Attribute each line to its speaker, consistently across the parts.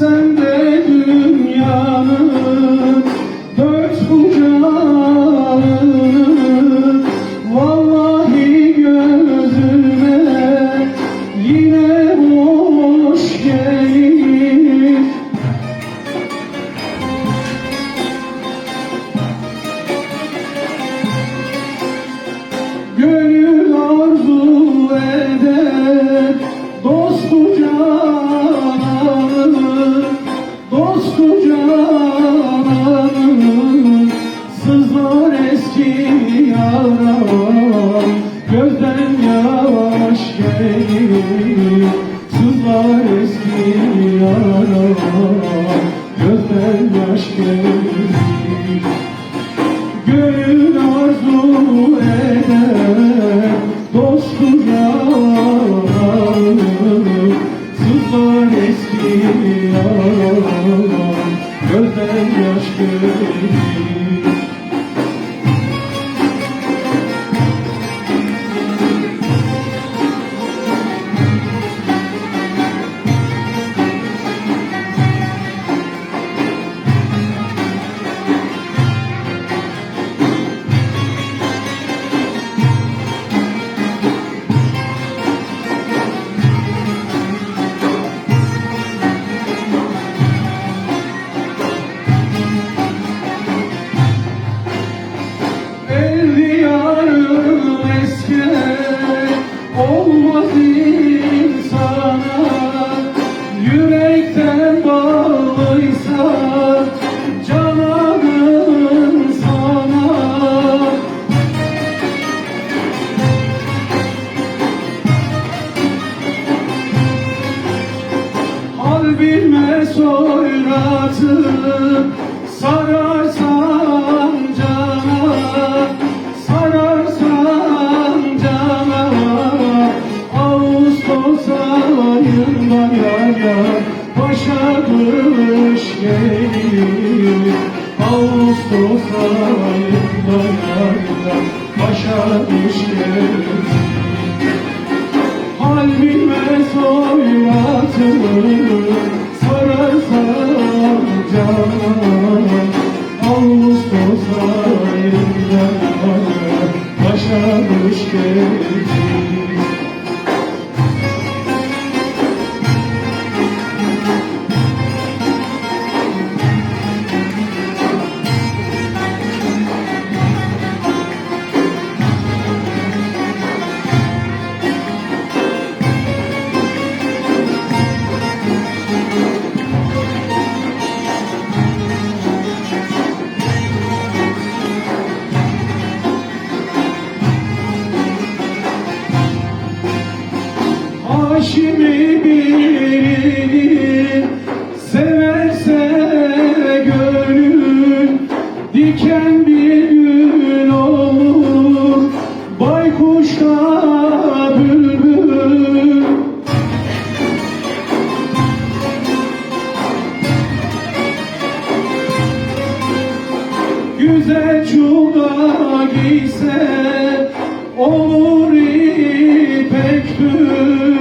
Speaker 1: sen de dünyanın Sızlar eski yaram Gözden yaş gelir olmaz insana Yürekten bağlıysa cananım sana. Hal bilmez oyratı kış gelir Ağustos ayında yar Başa Hal bilmez oymatını Sararsan canım Ağustos ayında Başa kış Haşimi birini severse gönül diken bir gün olur. Baykuşta bülbül. Güzel çuga giyse olur ipek tül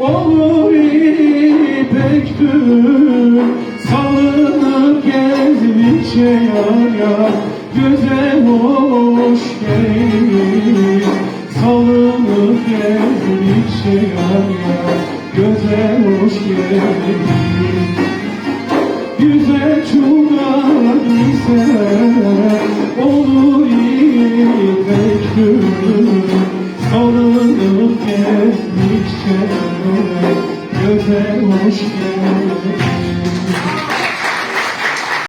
Speaker 1: Olur ipek tül Salınıp gezdikçe yar yar. Güzel hoş gelir Salınıp gezdikçe yar yar. Güzel hoş gelir. Güzel çular ise olur ipek gül Sarılıp gezdikçe göze hoş gelir